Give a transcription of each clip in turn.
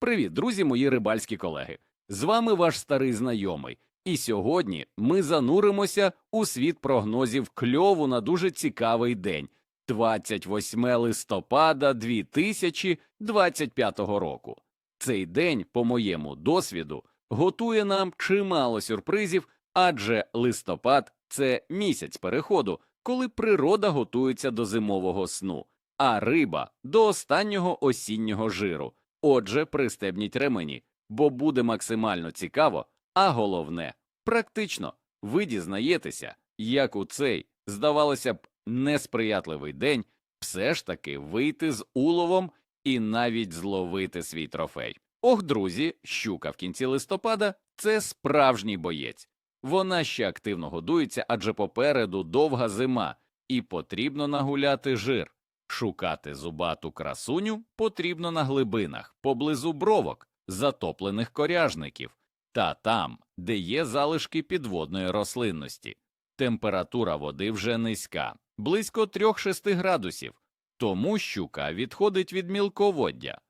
Привіт, друзі, мої рибальські колеги. З вами ваш старий знайомий. І сьогодні ми зануримося у світ прогнозів кльову на дуже цікавий день 28 листопада 2025 року. Цей день, по моєму досвіду, готує нам чимало сюрпризів, адже листопад це місяць переходу, коли природа готується до зимового сну, а риба до останнього осіннього жиру. Отже, пристебніть ремені, бо буде максимально цікаво, а головне практично ви дізнаєтеся, як у цей, здавалося б, несприятливий день все ж таки вийти з уловом і навіть зловити свій трофей. Ох, друзі, щука в кінці листопада це справжній боєць. Вона ще активно годується, адже попереду довга зима, і потрібно нагуляти жир. Шукати зубату красуню потрібно на глибинах, поблизу бровок, затоплених коряжників, та там, де є залишки підводної рослинності. Температура води вже низька, близько 3-6 градусів, тому щука відходить від мілководдя.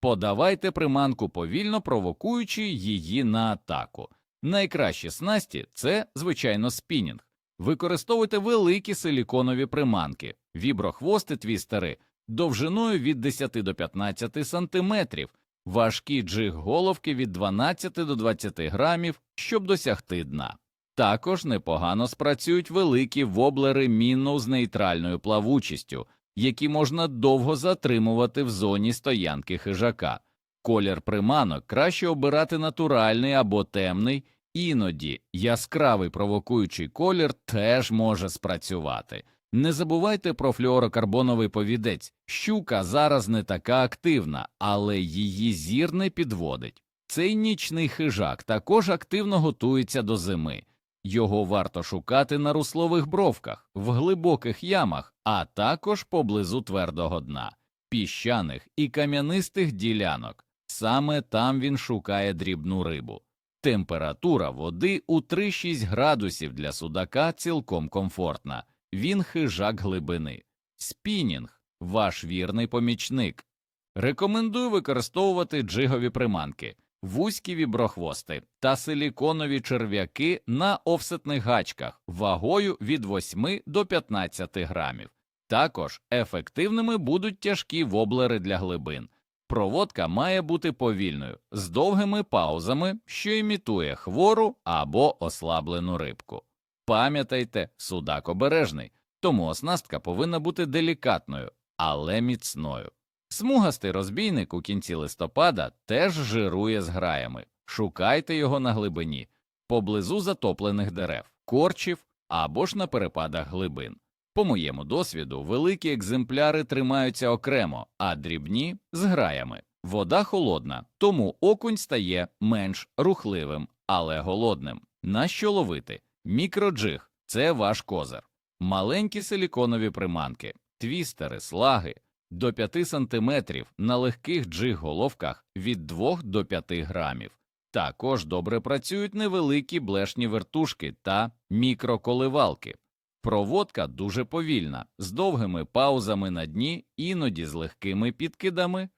Подавайте приманку повільно провокуючи її на атаку. Найкращі снасті це, звичайно, спінінг. Використовуйте великі силіконові приманки, віброхвости твістери довжиною від 10 до 15 сантиметрів, важкі джиг головки від 12 до 20 грамів, щоб досягти дна. Також непогано спрацюють великі воблери мінно з нейтральною плавучістю, які можна довго затримувати в зоні стоянки хижака. Колір приманок краще обирати натуральний або темний, іноді яскравий провокуючий колір теж може спрацювати. Не забувайте про флюорокарбоновий повідець. Щука зараз не така активна, але її зір не підводить. Цей нічний хижак також активно готується до зими. Його варто шукати на руслових бровках, в глибоких ямах, а також поблизу твердого дна, піщаних і кам'янистих ділянок. Саме там він шукає дрібну рибу. Температура води у 3-6 градусів для судака цілком комфортна. Він хижак глибини. Спінінг ваш вірний помічник. Рекомендую використовувати джигові приманки, вузькі віброхвости та силіконові черв'яки на офсетних гачках вагою від 8 до 15 грамів. Також ефективними будуть тяжкі воблери для глибин. Проводка має бути повільною, з довгими паузами, що імітує хвору або ослаблену рибку. Пам'ятайте, судак обережний, тому оснастка повинна бути делікатною, але міцною. Смугастий розбійник у кінці листопада теж жирує з граями. Шукайте його на глибині, поблизу затоплених дерев, корчів або ж на перепадах глибин. По моєму досвіду, великі екземпляри тримаються окремо, а дрібні з граями. Вода холодна, тому окунь стає менш рухливим, але голодним. На що ловити? Мікроджиг це ваш козир. Маленькі силіконові приманки, твістери, слаги до 5 см на легких джиг-головках від 2 до 5 грамів. Також добре працюють невеликі блешні вертушки та мікроколивалки. Проводка дуже повільна, з довгими паузами на дні, іноді з легкими підкидами.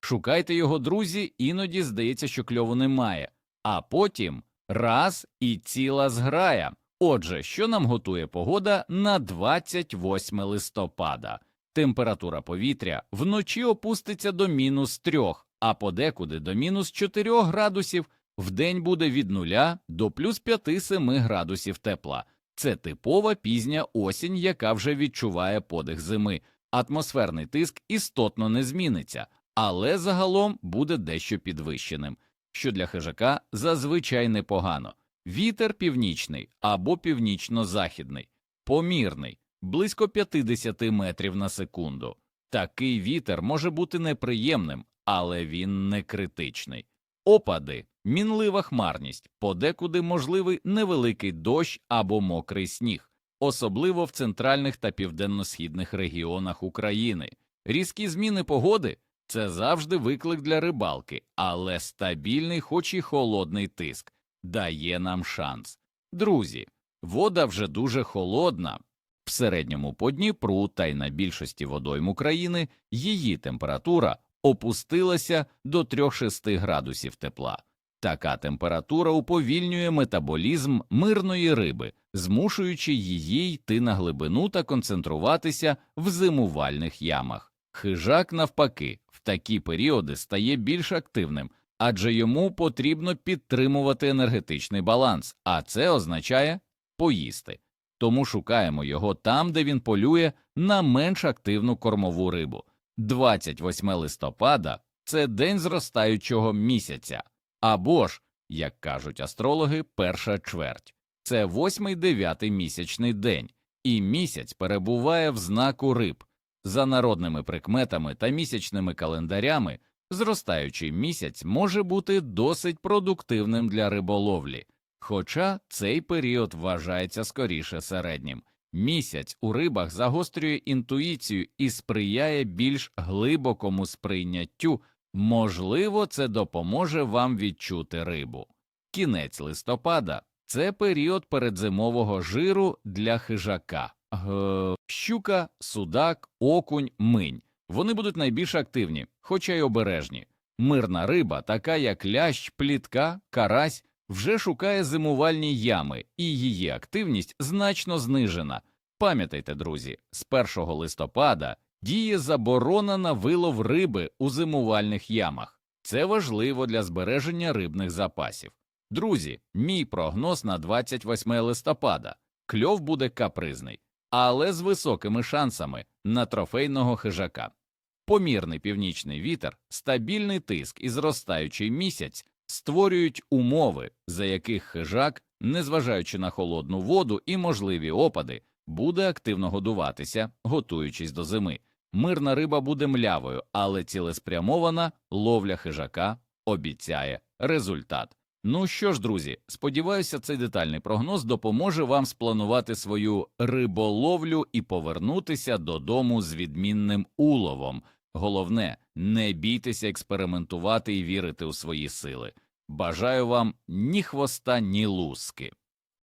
Шукайте його, друзі, іноді здається, що кльову немає, а потім раз і ціла зграя. Отже, що нам готує погода на 28 листопада? Температура повітря вночі опуститься до мінус 3, а подекуди до мінус 4 градусів, вдень буде від 0 до плюс 5-7 градусів тепла. Це типова пізня осінь, яка вже відчуває подих зими. Атмосферний тиск істотно не зміниться, але загалом буде дещо підвищеним, що для хижака зазвичай непогано. Вітер північний або північно-західний, помірний, близько 50 метрів на секунду. Такий вітер може бути неприємним, але він не критичний. Опади, мінлива хмарність, подекуди можливий невеликий дощ або мокрий сніг, особливо в центральних та південно-східних регіонах України. Різкі зміни погоди це завжди виклик для рибалки, але стабільний, хоч і холодний тиск, дає нам шанс. Друзі, вода вже дуже холодна. В середньому по Дніпру та й на більшості водойм України її температура опустилася до 3-6 градусів тепла. Така температура уповільнює метаболізм мирної риби, змушуючи її йти на глибину та концентруватися в зимувальних ямах. Хижак, навпаки, такі періоди стає більш активним, адже йому потрібно підтримувати енергетичний баланс, а це означає поїсти. Тому шукаємо його там, де він полює на менш активну кормову рибу. 28 листопада це день зростаючого місяця, або ж, як кажуть астрологи, перша чверть. Це восьмий дев'ятий місячний день, і місяць перебуває в знаку риб. За народними прикметами та місячними календарями зростаючий місяць може бути досить продуктивним для риболовлі, хоча цей період вважається скоріше середнім. Місяць у рибах загострює інтуїцію і сприяє більш глибокому сприйняттю, можливо, це допоможе вам відчути рибу. Кінець листопада це період передзимового жиру для хижака. Г... Щука, судак, окунь, минь. Вони будуть найбільш активні, хоча й обережні. Мирна риба, така як лящ, плітка, карась, вже шукає зимувальні ями, і її активність значно знижена. Пам'ятайте, друзі, з 1 листопада діє заборона на вилов риби у зимувальних ямах. Це важливо для збереження рибних запасів. Друзі, мій прогноз на 28 листопада. Кльов буде капризний, але з високими шансами на трофейного хижака. Помірний північний вітер, стабільний тиск і зростаючий місяць створюють умови, за яких хижак, незважаючи на холодну воду і можливі опади, буде активно годуватися, готуючись до зими. Мирна риба буде млявою, але цілеспрямована ловля хижака обіцяє результат. Ну що ж, друзі, сподіваюся, цей детальний прогноз допоможе вам спланувати свою риболовлю і повернутися додому з відмінним уловом. Головне, не бійтеся експериментувати і вірити у свої сили. Бажаю вам ні хвоста, ні луски.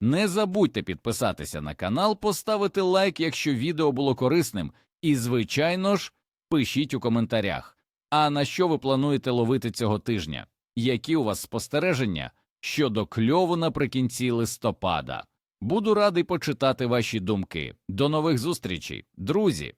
Не забудьте підписатися на канал, поставити лайк, якщо відео було корисним, і, звичайно ж, пишіть у коментарях, а на що ви плануєте ловити цього тижня, які у вас спостереження щодо кльову наприкінці листопада. Буду радий почитати ваші думки. До нових зустрічей, друзі!